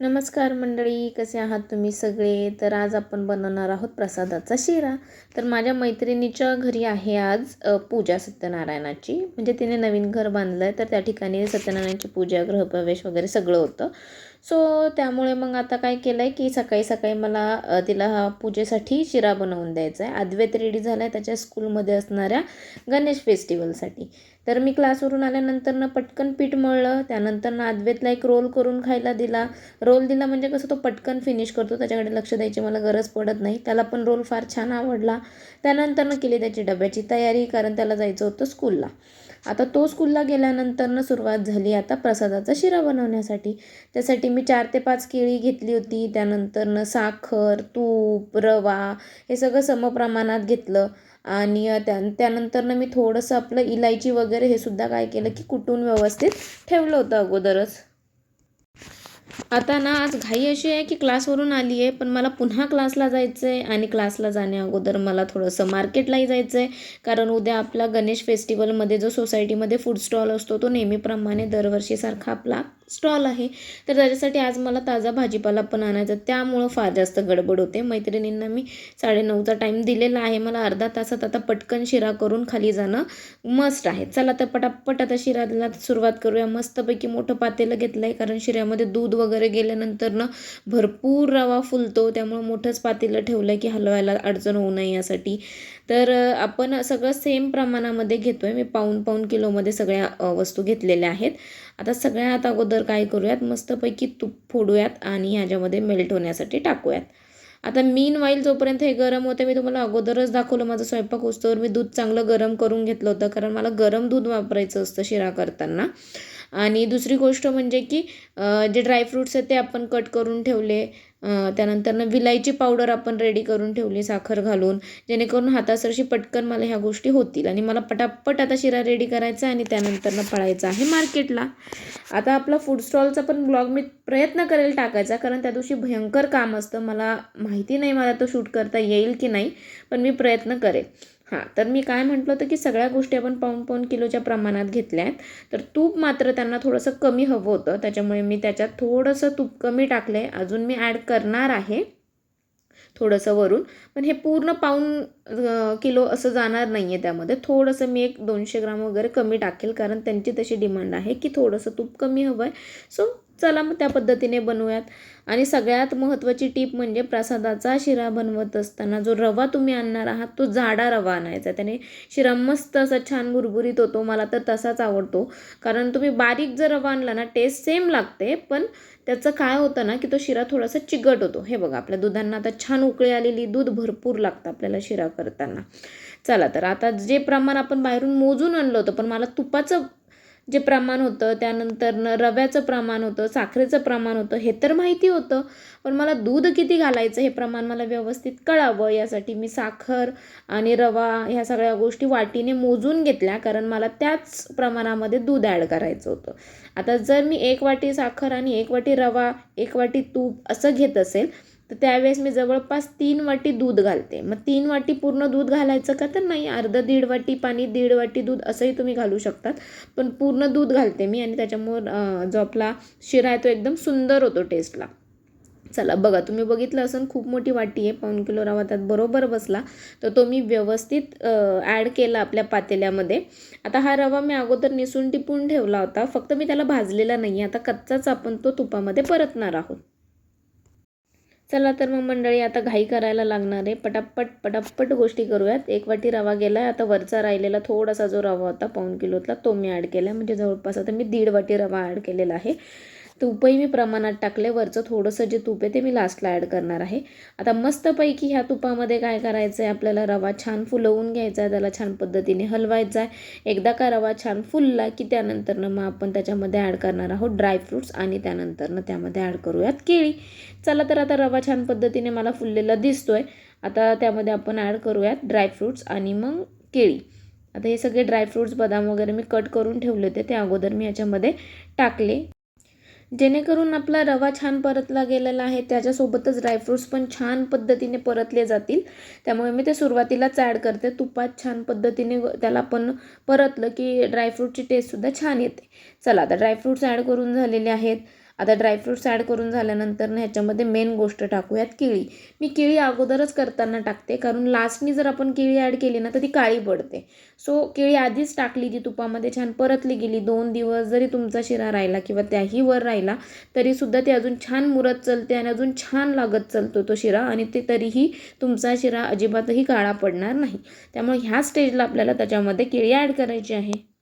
नमस्कार मंडळी कसे आहात तुम्ही सगळे? तर आज आपण बनवणार आहोत प्रसादाचा शिरा. तर माझ्या मैत्रिणीच्या घरी आहे आज पूजा सत्यनारायणाची. म्हणजे तिने नवीन घर बांधलं आहे तर त्या ठिकाणी सत्यनारायणाची पूजा गृहप्रवेश वगैरे सगळं होतं. सो त्यामुळे मग आता काय केलं आहे की सकाळी सकाळी मला तिला पूजेसाठी शिरा बनवून द्यायचा आहे अद्वैत रेडी झाला आहे त्याच्या स्कूलमध्ये असणाऱ्या गणेश फेस्टिवलसाठी तर मी क्लासवरून आल्यानंतर ना पटकन पीठ मळलं त्यानंतर ना एक रोल करून खायला दिला. रोल दिला म्हणजे कसं तो पटकन फिनिश करतो त्याच्याकडे लक्ष द्यायची मला गरज पडत नाही. त्याला पण रोल फार छान आवडला. त्यानंतरनं केली त्याची डब्याची तयारी कारण त्याला जायचं होतं स्कूलला आता तो स्कूलला गेल्यानंतरनं सुरुवात झाली आता प्रसादाचा शिरा बनवण्यासाठी. त्यासाठी मी चार ते पाच केळी घेतली होती त्यानंतरनं साखर तूप रवा हे सगळं समप्रमाणात घेतलं. आणि त्या त्यानंतरनं मी थोडंसं आपलं इलायची वगैरे हे सुद्धा काय केलं की कुटून व्यवस्थित ठेवलं होतं अगोदरच. आता ना आज घाई अशी आहे की क्लासवरून आली आहे पण मला पुन्हा क्लासला जायचं आहे आणि क्लासला जाण्या अगोदर मला थोडंसं मार्केटलाही जायचं आहे कारण उद्या आपला गणेश फेस्टिवलमध्ये जो सोसायटीमध्ये फूड स्टॉल असतो तो नेहमीप्रमाणे दरवर्षीसारखा आपला स्टॉल आहे. तर त्याच्यासाठी आज मला ताजा भाजीपाला पण आणायचा त्यामुळं फार जास्त गडबड होते. मैत्रिणींना मी साडेनऊचा टाईम दिलेला आहे. मला अर्धा तासात आता पटकन शिरा करून खाली जाणं मस्ट आहे. चला तर पटापट आता शिराला सुरुवात करूया. मस्तपैकी मोठं पातेलं घेतलं आहे कारण शिऱ्यामध्ये दूध वगैरे गेल्यानंतर ना भरपूर रवा फुलतो. त्यामुळं मोठंच पातेलं ठेवलं आहे की हलवायला अडचण होऊ नये यासाठी. तर आपण सगळं सेम प्रमाणामध्ये घेतो आहे मी पाऊन पाऊन किलोमध्ये सगळ्या वस्तू घेतलेल्या आहेत. आता सगळ्यात अगोदर काय करूयात? मस्तपैकी तूप फोडूयात आणि ह्याच्यामध्ये मेल्ट होण्यासाठी टाकूयात. आता मीन वाईल जोपर्यंत हे गरम होते मी तुम्हाला अगोदरच दाखवलं माझा स्वयंपाक उस्तवर मी दूध चांगलं गरम करून घेतलं होतं कारण मला गरम दूध वापरायचं असतं शिरा करताना. आणि दुसरी गोष्ट म्हणजे की जे ड्रायफ्रूट्स आहेत ते आपण कट करून ठेवले त्यानंतरनं विलायची पावडर आपण रेडी करून ठेवली साखर घालून जेणेकरून हातासरशी पटकन मला ह्या गोष्टी होतील आणि मला पटापट आता शिरा रेडी करायचा आहे आणि त्यानंतरनं पळायचं आहे मार्केटला आता आपला फूड स्टॉलचा पण ब्लॉग मी प्रयत्न करेल टाकायचा कारण त्या दिवशी भयंकर काम असतं. मला माहिती नाही मला तो शूट करता येईल की नाही पण मी प्रयत्न करेल. हां तर मी काय म्हटलं होतं की सगळ्या गोष्टी आपण पाऊण पाऊण किलोच्या प्रमाणात घेतल्या आहेत तर तूप मात्र त्यांना थोडंसं कमी हवं होतं. त्याच्यामुळे मी त्याच्यात थोडंसं तूप कमी टाकलं आहे अजून मी ॲड करणार आहे थोडंसं वरून. पण हे पूर्ण पाऊण किलो असं जाणार नाही आहे त्यामध्ये. थोडंसं मी एक दोनशे ग्राम वगैरे कमी टाकेल. कारण त्यांची तशी डिमांड आहे की थोडंसं तूप कमी हवं आहे सो चला मग त्या पद्धतीने बनवूयात. आणि सगळ्यात महत्त्वाची टीप म्हणजे प्रसादाचा शिरा बनवत असताना जो रवा तुम्ही आणणार आहात तो जाडा रवा आणायचा. त्याने शिरा मस्त असा छान भुरभुरीत होतो. मला तर तसाच आवडतो. कारण तुम्ही बारीक जर रवा आणला ना टेस्ट सेम लागते पण त्याचं काय होतं ना की तो शिरा थोडासा चिकट होतो. हे बघा आपल्या दुधांना आता छान उकळी आलेली दूध भरपूर लागतं आपल्याला शिरा करताना. चला तर आता जे प्रमाण आपण बाहेरून मोजून आणलं होतं पण मला तुपाचं जे प्रमाण होतं त्यानंतर रव्याचं प्रमाण होतं साखरेचं प्रमाण होतं हे तर माहिती होतं. पण मला दूध किती घालायचं हे प्रमाण मला व्यवस्थित कळावं यासाठी मी साखर आणि रवा ह्या सगळ्या गोष्टी वाटीने मोजून घेतल्या कारण मला त्याच प्रमाणामध्ये दूध ॲड करायचं होतं. आता जर मी एक वाटी साखर आणि एक वाटी रवा एक वाटी तूप असं घेत असेल तर त्यावेळेस मी जवळपास तीन वाटी दूध घालते. मग तीन वाटी पूर्ण दूध घालायचं का तर नाही अर्ध दीड वाटी पाणी दीड वाटी दूध असंही तुम्ही घालू शकतात. पण पूर्ण दूध घालते मी आणि त्याच्यामुळं जो आपला शिरा आहे तो एकदम सुंदर होतो टेस्टला चला बघा तुम्ही बघितलं असेल खूप मोठी वाटी आहे पाऊण किलो रवा त्यात बरोबर बसला. तर तो मी व्यवस्थित ॲड केला आपल्या पातेल्यामध्ये. आता हा रवा मी अगोदर निसून टिपून ठेवला होता फक्त मी त्याला भाजलेला नाही आता कच्चाच आपण तो तुपामध्ये परतणार आहोत. चला तर मग मंडळी आता घाई करायला लागणार आहे. पटापट पटापट गोष्टी करूयात. एक वाटी रवा गेला आहे आता वरचा राहिलेला थोडासा जो रवा होता पाऊण किलोतला तो मी ॲड केला म्हणजे जवळपास आता मी दीड वाटी रवा ॲड केलेला आहे. तुपही मी प्रमाणात टाकले वरचं थोडंसं जे तूप आहे ते मी लास्टला ॲड करणार आहे. आता मस्तपैकी ह्या तुपामध्ये काय करायचं आहे आपल्याला? रवा छान फुलवून घ्यायचा आहे. त्याला छान पद्धतीने हलवायचा आहे. एकदा का रवा छान फुलला की त्यानंतरनं मग आपण त्याच्यामध्ये ॲड करणार आहोत ड्रायफ्रूट्स आणि त्यानंतरनं त्यामध्ये ॲड करूयात केळी. चला तर आता रवा छान पद्धतीने मला फुललेला दिसतोय. आता त्यामध्ये आपण ॲड करूयात ड्रायफ्रूट्स आणि मग केळी. आता हे सगळे ड्रायफ्रूट्स बदाम वगैरे मी कट करून ठेवले होते ते अगोदर मी याच्यामध्ये टाकले. जेणेकरून आपला रवा छान परतला गेलेला आहे त्याच्यासोबतच ड्रायफ्रूट्स पण छान पद्धतीने परतले जातील. त्यामुळे मी ते सुरुवातीलाच ॲड करते. तुपात छान पद्धतीने त्याला पण परतलं की ड्रायफ्रूटची टेस्टसुद्धा छान येते. चला आता ड्रायफ्रूट्स ॲड करून झालेले आहेत. आता ड्रायफ्रूट्स ॲड करून झाल्यानंतर ना ह्याच्यामध्ये मेन गोष्ट टाकूयात केळी. मी केळी अगोदरच करताना टाकते कारण लास्टनी जर आपण केळी ॲड केली ना तर ती काळी पडते. सो केळी आधीच टाकली ती तुपामध्ये छान परतली गेली. दोन दिवस जरी तुमचा शिरा राहिला किंवा त्याही वर राहिला तरीसुद्धा ते अजून छान मुरत चलते आणि अजून छान लागत चलतो तो शिरा आणि ते तरीही तुमचा शिरा अजिबातही काळा पडणार नाही. त्यामुळे ह्या स्टेजला आपल्याला त्याच्यामध्ये केळी ॲड करायची आहे.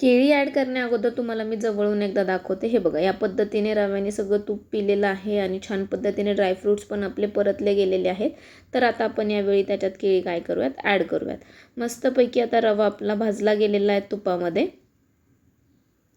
केळी ॲड करण्या अगोदर तुम्हाला मी जवळून एकदा दाखवते. हे बघा या पद्धतीने रव्याने सगळं तूप पिलेलं आहे आणि छान पद्धतीने ड्रायफ्रूट्स पण आपले परतले गेलेले आहेत. तर आता आपण यावेळी त्याच्यात केळी काय करूयात? ॲड करूयात. मस्तपैकी आता रवा आपला भाजला गेलेला आहे तुपामध्ये.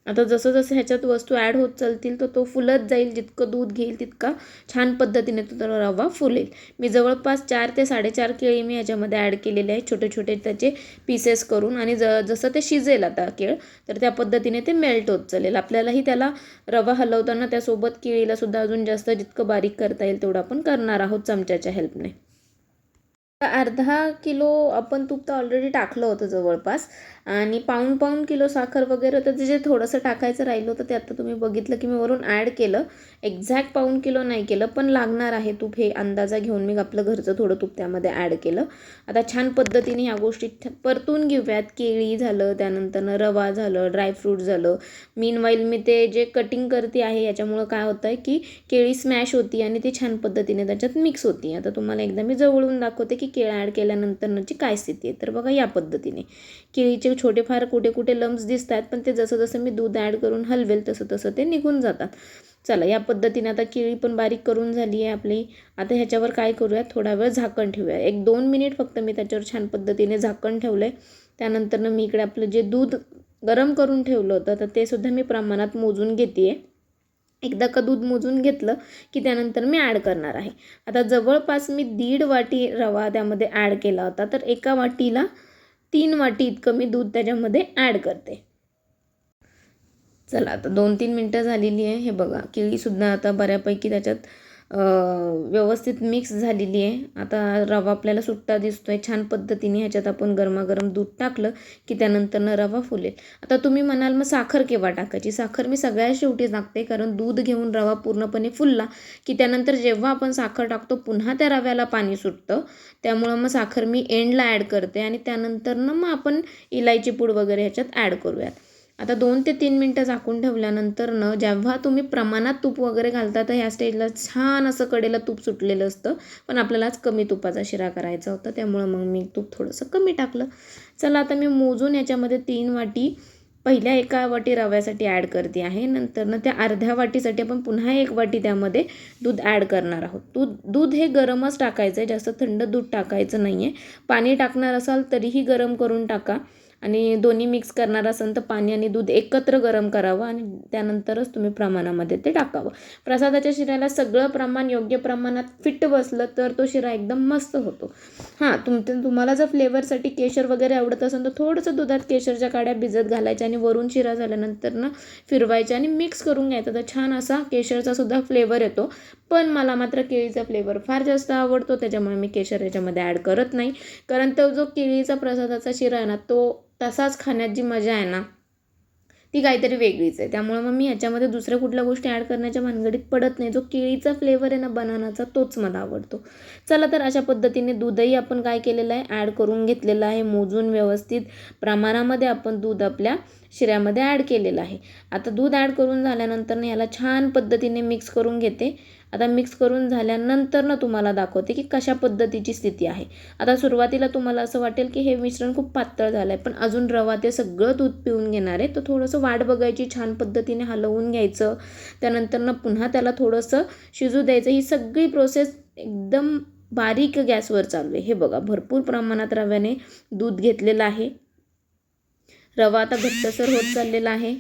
आता जसं जसं ह्याच्यात वस्तू ॲड होत चालतील तर तो फुलत जाईल. जितकं दूध घेईल तितका छान पद्धतीने तो रवा फुलेल. मी जवळपास चार ते साडेचार केळी मी ह्याच्यामध्ये ॲड केलेले आहे छोटे छोटे त्याचे पीसेस करून आणि ज जसं ते शिजेल आता केळ तर त्या पद्धतीने ते मेल्ट होत चालेल. आपल्यालाही त्याला रवा हलवताना त्यासोबत केळीलासुद्धा अजून जास्त जितकं बारीक करता येईल तेवढं आपण करणार आहोत चमच्याच्या हेल्पने अर्धा किलो आपण तूप तर ऑलरेडी टाकलं होतं जवळपास. आणि पाऊण पाऊण किलो साखर वगैरे होतं. ते जे थोडंसं टाकायचं राहिलं होतं ते आता तुम्ही बघितलं की मी वरून ॲड केलं. एक्झॅक्ट पाऊण किलो नाही केलं पण लागणार आहे तूप हे अंदाजा घेऊन मी आपलं घरचं थोडं तूप त्यामध्ये ॲड केलं. आता छान पद्धतीने ह्या गोष्टी परतून घेऊयात. केळी झालं त्यानंतर रवा झालं ड्रायफ्रूट झालं. मीनवाईल मी ते जे कटिंग करते आहे याच्यामुळं काय होतं आहे की केळी स्मॅश होती आणि ती छान पद्धतीने त्याच्यात मिक्स होती. आता तुम्हाला एकदा मी जवळून दाखवते की केळं ॲड केल्यानंतरची काय स्थिती आहे. तर बघा या पद्धतीने. केळीचे छोटे फार कुठे कुठे लम्स दिसत आहेत पण ते जसं जसं मी दूध ॲड करून हलवेल तसं तसं ते निघून जातात. चला या पद्धतीने आता केळी पण बारीक करून झाली आहे आपली. आता ह्याच्यावर काय करूया थोडा वेळ झाकण ठेवूया. एक दोन मिनिट फक्त मी त्याच्यावर छान पद्धतीने झाकण ठेवलं आहे त्यानंतरनं मी इकडे आपलं जे दूध गरम करून ठेवलं होतं तर ते सुद्धा मी प्रमाणात मोजून घेते आहे एकदा का दूध मोजून घेतलं की त्यानंतर मी ॲड करणार आहे. आता जवळपास मी दीड वाटी रवा त्यामध्ये ॲड केला होता तर एका वाटीला तीन वाटी इतकं मी दूध त्याच्यामध्ये ॲड करते. चला आता दोन तीन मिनटं झालेली आहे. हे बघा केळीसुद्धा आता बऱ्यापैकी त्याच्यात व्यवस्थित मिक्स झालेली आहे. आता रवा आपल्याला सुट्टा दिसतो आहे छान पद्धतीने ह्याच्यात आपण गरमागरम दूध टाकलं की त्यानंतरनं रवा फुलेल. आता तुम्ही म्हणाल मग साखर केव्हा टाकायची? साखर मी सगळ्या शेवटी टाकते कारण दूध घेऊन रवा पूर्णपणे फुलला की त्यानंतर जेव्हा आपण साखर टाकतो पुन्हा त्या रव्याला पाणी सुटतं. त्यामुळं मग साखर मी एंडला ॲड करते आणि त्यानंतरनं मग आपण इलायची पूड वगैरे ह्याच्यात ॲड करूयात. आता दोन ते तीन मिनटं झाकून ठेवल्यानंतर न जेव्हा तुम्ही प्रमाणात तूप वगैरे घालता तर ह्या स्टेजला छान असं कडेला तूप सुटलेलं असतं. पण आपल्यालाच कमी तुपाचा शिरा करायचा होता त्यामुळं मग मी तूप थोडंसं कमी टाकलं. चला आता मी मोजून याच्यामध्ये तीन वाटी पहिल्या एका वाटी रव्यासाठी ॲड करते आहे. नंतरनं त्या अर्ध्या वाटीसाठी आपण पुन्हा एक वाटी त्यामध्ये दूध ॲड करणार आहोत. दूध दूध हे गरमच टाकायचं आहे जास्त थंड दूध टाकायचं नाही आहे पाणी टाकणार असाल तरीही गरम करून टाका. आणि दोन्ही मिक्स करणार असेल तर पाणी आणि दूध एकत्र गरम करावं आणि त्यानंतरच तुम्ही प्रमाणामध्ये ते टाकावं. प्रसादाच्या शिऱ्याला सगळं प्रमाण योग्य प्रमाणात फिट बसलं तर तो शिरा एकदम मस्त होतो. हां तुम तुम्हाला जर फ्लेवरसाठी केशर वगैरे आवडत असेल तर थोडंसं दुधात केशरच्या काड्या भिजत घालायच्या आणि वरून शिरा झाल्यानंतर ना फिरवायच्या आणि मिक्स करून घ्यायचा. तर छान असा केशरचा सुद्धा फ्लेवर येतो. पण मला मात्र केळीचा फ्लेवर फार जास्त आवडतो. त्याच्यामुळे मी केशर याच्यामध्ये ॲड करत नाही. कारण तो जो केळीचा प्रसादाचा शिरा आहे ना तो तसाच खाण्यात जी मजा आहे ना ती काहीतरी वेगळीच आहे. त्यामुळे मग मी ह्याच्यामध्ये दुसऱ्या कुठल्या गोष्टी ॲड करण्याच्या भानगडीत पडत नाही. जो केळीचा फ्लेवर आहे ना बनानाचा तोच मला आवडतो. चला तर अशा पद्धतीने दूधही आपण काय केलेलं आहे? ॲड करून घेतलेलं आहे. मोजून व्यवस्थित प्रमाणामध्ये आपण दूध आपल्या शिऱ्यामध्ये ॲड केलेलं आहे. आता दूध ॲड करून झाल्यानंतर याला छान पद्धतीने मिक्स करून घेते. आता मिक्स करून झाल्यानंतर ना तुम्हाला दाखवते की कशा पद्धतीची स्थिती आहे. आता सुरुवातीला तुम्हाला असं वाटेल की हे मिश्रण खूप पातळ झालं आहे पण अजून रवा ते सगळं दूध पिऊन घेणार आहे. तर थोडंसं वाट बघायची छान पद्धतीने हलवून घ्यायचं. त्यानंतर ना पुन्हा त्याला थोडंसं शिजू द्यायचं. ही सगळी प्रोसेस एकदम बारीक गॅसवर चालू आहे. हे बघा भरपूर प्रमाणात रव्याने दूध घेतलेलं आहे. रवा आता घट्टसर होत चाललेला आहे.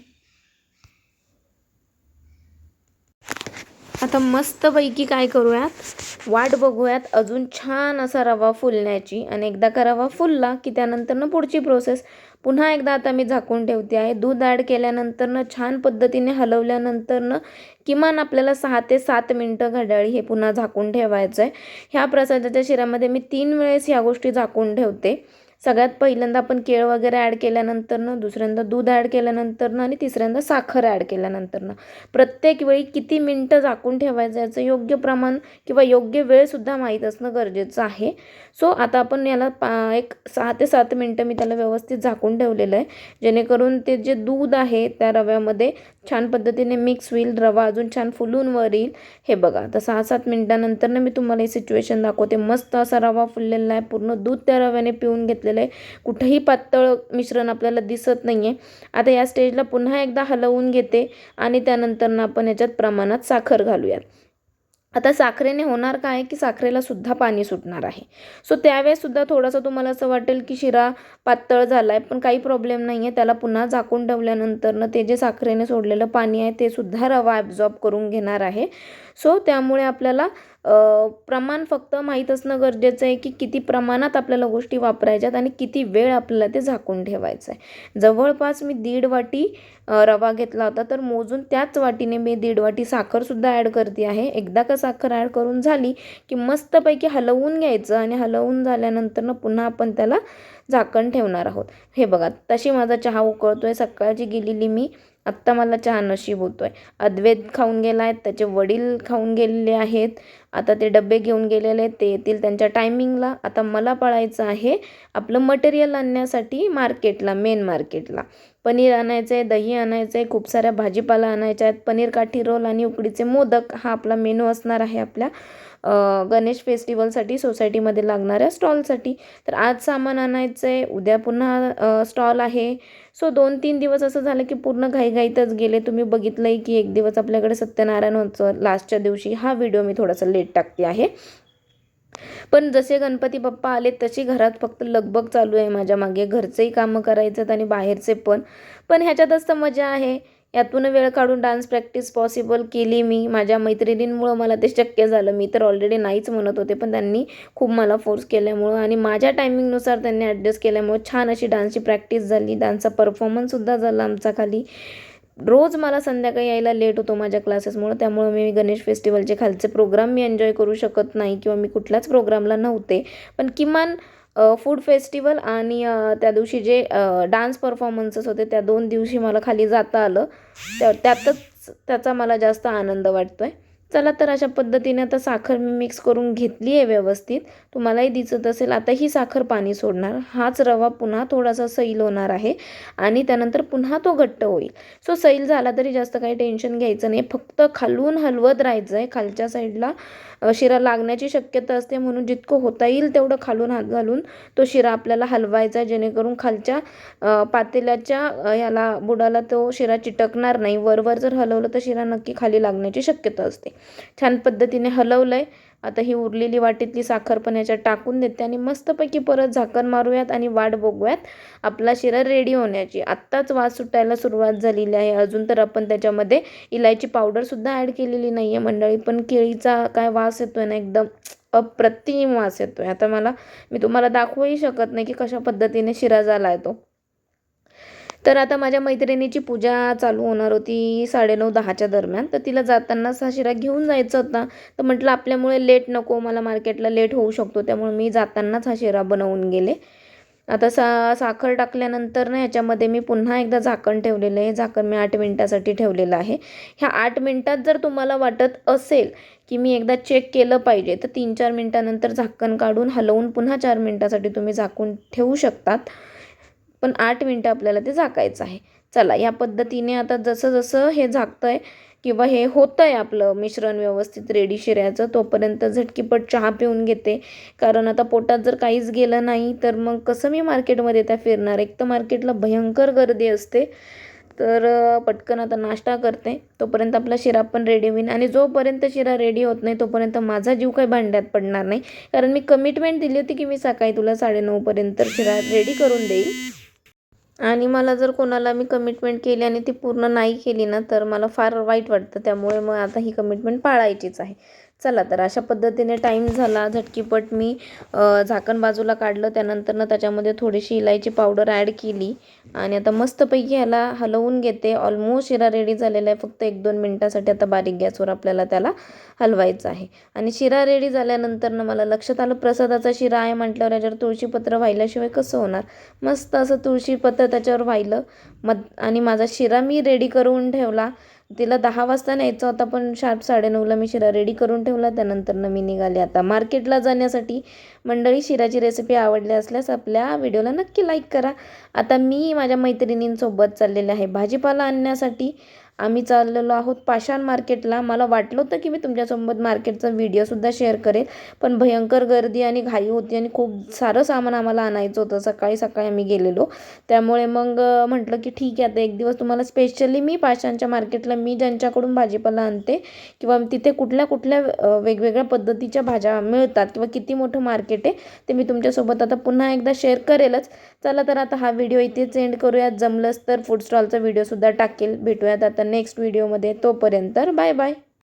आता मस्तपैकी काय करूयात? वाट बघूयात अजून छान असा रवा फुलण्याची. आणि एकदा का रवा फुलला की त्यानंतरनं पुढची प्रोसेस पुन्हा एकदा आता मी झाकून ठेवते आहे. दूध ॲड केल्यानंतरनं छान पद्धतीने हलवल्यानंतरनं किमान आपल्याला सहा ते सात मिनटं घड्याळी हे पुन्हा झाकून ठेवायचं आहे ह्या प्रसादाच्या शिऱ्यामध्ये मी तीन वेळेस ह्या गोष्टी झाकून ठेवते. सगळ्यात पहिल्यांदा आपण केळ वगैरे ॲड केल्यानंतरनं दुसऱ्यांदा दूध ॲड केल्यानंतरनं आणि तिसऱ्यांदा साखर ॲड केल्यानंतरनं. प्रत्येक वेळी किती मिनटं झाकून ठेवायचं याचं योग्य प्रमाण किंवा योग्य वेळसुद्धा माहीत असणं गरजेचं आहे. सो आता आपण याला पा एक सहा ते सात मिनटं मी त्याला व्यवस्थित झाकून ठेवलेलं आहे. जेणेकरून ते जे दूध आहे त्या रव्यामध्ये छान पद्धतीने मिक्स होईल रवा अजून छान फुलून वर येईल हे बघा तर सहा सात मिनटानंतर मी तुम्हाला हे सिच्युएशन दाखवते. मस्त असा रवा फुललेला आहे पूर्ण दूध त्या रव्याने पिऊन घेतलेलं आहे. कुठंही पातळ मिश्रण आपल्याला दिसत नाही आहे आता या स्टेजला पुन्हा एकदा हलवून घेते आणि त्यानंतर आपण याच्यात प्रमाणात साखर घालूयात. आता साखरेने होणार काय की साखरेला सुद्धा पाणी सुटणार आहे. सो त्यावेळेससुद्धा थोडंसं तुम्हाला असं वाटेल की शिरा पातळ झाला आहे पण काही प्रॉब्लेम नाही आहे त्याला पुन्हा झाकून ठेवल्यानंतरनं ते जे साखरेने सोडलेलं पाणी आहे ते सुद्धा रवा ॲब्झॉर्ब करून घेणार आहे. सो त्यामुळे आपल्याला प्रमाण फक्त माहीत असणं गरजेचं आहे की किती प्रमाणात आपल्याला गोष्टी वापरायच्यात आणि किती वेळ आपल्याला ते झाकून ठेवायचं आहे जवळपास मी दीड वाटी रवा घेतला होता तर मोजून त्याच वाटीने मी दीड वाटी साखरसुद्धा ॲड करते आहे. एकदा का साखर ॲड करून झाली की मस्तपैकी हलवून घ्यायचं आणि हलवून झाल्यानंतरनं पुन्हा आपण त्याला झाकण ठेवणार आहोत. हे बघा तशी माझा चहा उकळतो आहे सकाळची गेलेली मी आत्ता मला चहा नशीब होतो आहे अद्वैत खाऊन गेला आहे त्याचे वडील खाऊन गेलेले आहेत. आता ते डबे घेऊन गेलेले आहेत ते येतील त्यांच्या टायमिंगला आता मला पळायचं आहे आपलं मटेरियल आणण्यासाठी मार्केटला मेन मार्केटला पनीर आणायचं आहे दही आणायचं आहे खूप साऱ्या भाजीपाला आणायच्या आहेत. पनीर काठी रोल आणि उकडीचे मोदक हा आपला मेनू असणार आहे आपल्या गणेश फेस्टिवलसाठी सोसायटीमध्ये लागणाऱ्या स्टॉलसाठी. तर आज सामान आणायचं आहे उद्या पुन्हा स्टॉल आहे. सो दोन तीन दिवस असं झालं की पूर्ण घाईघाईतच गेले. तुम्ही बघितलंय की एक दिवस आपल्याकडे सत्यनारायण होतं लास्टच्या दिवशी हा व्हिडिओ मी थोडासा लेट टाकते आहे. पण जसे गणपती बाप्पा आले तशी घरात फक्त लगबग चालू आहे. माझ्या मागे घरचेही कामं करायचं आणि बाहेरचे पण. पण ह्याच्यातच तर मजा आहे. यातून वेळ काढून डान्स प्रॅक्टिस पॉसिबल केली मी. माझ्या मैत्रिणींमुळं मला ते शक्य झालं. मी तर ऑलरेडी नाहीच म्हणत होते पण त्यांनी खूप मला फोर्स केल्यामुळं आणि माझ्या टायमिंगनुसार त्यांनी ॲडजस्ट केल्यामुळं छान अशी डान्सची प्रॅक्टिस झाली. डान्सचा परफॉर्मन्ससुद्धा झाला आमचा खाली. रोज मला संध्याकाळी यायला लेट होतो माझ्या क्लासेसमुळं त्यामुळं मी गणेश फेस्टिवलचे खालचे प्रोग्राम मी एन्जॉय करू शकत नाही किंवा मी कुठल्याच प्रोग्रामला नव्हते. पण किमान फूड फेस्टिवल आणि त्या दिवशी जे डान्स परफॉर्मन्सेस होते त्या दोन दिवशी मला खाली जाता आलं. त्या त्यातच त्याचा मला जास्त आनंद वाटतो आहे चला तर अशा पद्धतीने आता साखर मी मिक्स करून घेतली आहे व्यवस्थित. तुम्हालाही दिसत असेल आता ही साखर पाणी सोडणार. हाच रवा पुन्हा थोडासा सैल होणार आहे आणि त्यानंतर पुन्हा तो घट्ट होईल. सो सैल झाला तरी जास्त काही टेन्शन घ्यायचं नाही. फक्त खालून हलवत राहायचं आहे खालच्या साईडला शिरा लागण्याची शक्यता असते म्हणून जितकं होता येईल तेवढं खालून हात घालून तो शिरा आपल्याला हलवायचा जेणेकरून खालच्या पातेल्याच्या ह्याला बुडाला तो शिरा चिटकणार नाही. वरवर जर हलवलं तर शिरा नक्की खाली लागण्याची शक्यता असते. छान पद्धतीने हलवलं आहे आता ही उरलेली वाटीतली साखर पण याच्यात टाकून देते आणि मस्तपैकी परत झाकण मारूयात आणि वाट बघूयात आपला शिरा रेडी होण्याची. आत्ताच वास सुटायला सुरुवात झालेली आहे. अजून तर आपण त्याच्यामध्ये इलायची पावडरसुद्धा ॲड केलेली नाही आहे मंडळी पण केळीचा काय वास येतो आहे ना एकदम अप्रतिम वास येतो आहे आता मला मी तुम्हाला दाखवूही शकत नाही की कशा पद्धतीने शिरा झाला आहे तो. तर आता माझ्या मैत्रिणीची पूजा चालू होणार होती साडेनऊ दहाच्या दरम्यान. तर तिला जातानाच हा शिरा घेऊन जायचा होता. तर म्हटलं आपल्यामुळे लेट नको मला मार्केटला लेट होऊ शकतो. त्यामुळे मी जातानाच हा शिरा बनवून गेले. आता सा साखर टाकल्यानंतर ना ह्याच्यामध्ये मी पुन्हा एकदा झाकण ठेवलेलं आहे. झाकण मी आठ मिनटासाठी ठेवलेलं आहे. ह्या आठ मिनटात जर तुम्हाला वाटत असेल की मी एकदा चेक केलं पाहिजे तर तीन चार मिनटानंतर झाकण काढून हलवून पुन्हा चार मिनटासाठी तुम्ही झाकून ठेवू शकतात. पण आठ मिनटं आपल्याला ते झाकायचं आहे. चला या पद्धतीने आता जसं जसं हे झाकतं आहे किंवा हे होतं आहे आपलं मिश्रण व्यवस्थित रेडी शिऱ्याचं तोपर्यंत झटकीपट चहा पिऊन घेते. कारण आता पोटात जर काहीच गेलं नाही तर मग कसं मी मार्केटमध्ये त्या फिरणार? एक तर मार्केटला भयंकर गर्दी असते. तर पटकन आता नाश्ता करते. तोपर्यंत आपला शिरा पण रेडी होईल. आणि जोपर्यंत शिरा रेडी होत नाही तोपर्यंत माझा जीव काही भांड्यात पडणार नाही. कारण मी कमिटमेंट दिली होती की मी सकाळी तुला साडेनऊपर्यंत शिरा रेडी करून देईल. आणि मला जर कोणाला मी कमिटमेंट केली आणि ती पूर्ण नाही केली ना तर मला फार वाईट वाटतं. त्यामुळे मग आता ही कमिटमेंट पाळायचीच आहे. चला तर अशा पद्धतीने टाईम झाला. झटकीपट मी झाकण बाजूला काढलं. त्यानंतरनं त्याच्यामध्ये थोडीशी इलायची पावडर ॲड केली. आणि आता मस्तपैकी ह्याला हलवून घेते. ऑलमोस्ट शिरा रेडी झालेला आहे. फक्त एक दोन मिनटासाठी आता बारीक गॅसवर आपल्याला त्याला हलवायचं आहे. आणि शिरा रेडी झाल्यानंतरनं मला लक्षात आलं प्रसादाचा शिरा आहे म्हटल्यावर याच्यावर तुळशीपत्र वाहिल्याशिवाय कसं होणार? मस्त असं तुळशीपत्र त्याच्यावर वाहिलं. मग आणि माझा शिरा मी रेडी करून ठेवला. तिला दहा वाजता न्यायचा होता पण शार्प साडेनऊला मी शिरा रेडी करून ठेवला त्यानंतरनं मी निघाले आता. मार्केटला जाण्यासाठी मंडळी शिराची रेसिपी आवडली असल्यास आपल्या व्हिडिओला नक्की लाईक करा. आता मी माझ्या मैत्रिणींसोबत चाललेले आहे. भाजीपाला आणण्यासाठी आम्ही चाललेलो आहोत पाषाण मार्केटला. मला वाटलं होतं की मी तुमच्यासोबत मार्केटचा व्हिडिओसुद्धा शेअर करेल पण भयंकर गर्दी आणि घाई होती आणि खूप सारं सामान आम्हाला आणायचं होतं. सकाळी सकाळी आम्ही गेलेलो. त्यामुळे मग म्हटलं की ठीक आहे आता एक दिवस तुम्हाला स्पेशली मी पाषाणच्या मार्केटला मी ज्यांच्याकडून भाजीपाला आणते किंवा तिथे कुठल्या कुठल्या वेगवेगळ्या पद्धतीच्या भाज्या मिळतात किंवा किती मोठं मार्केट आहे ते मी तुमच्यासोबत आता पुन्हा एकदा शेअर करेलच. चला तर आता हा व्हिडिओ इथेच एंड करूयात. जमलंच तर फूड स्टॉलचा व्हिडिओसुद्धा टाकेल. भेटूयात आता नेक्स्ट व्हिडिओमध्ये तोपर्यंत बाय बाय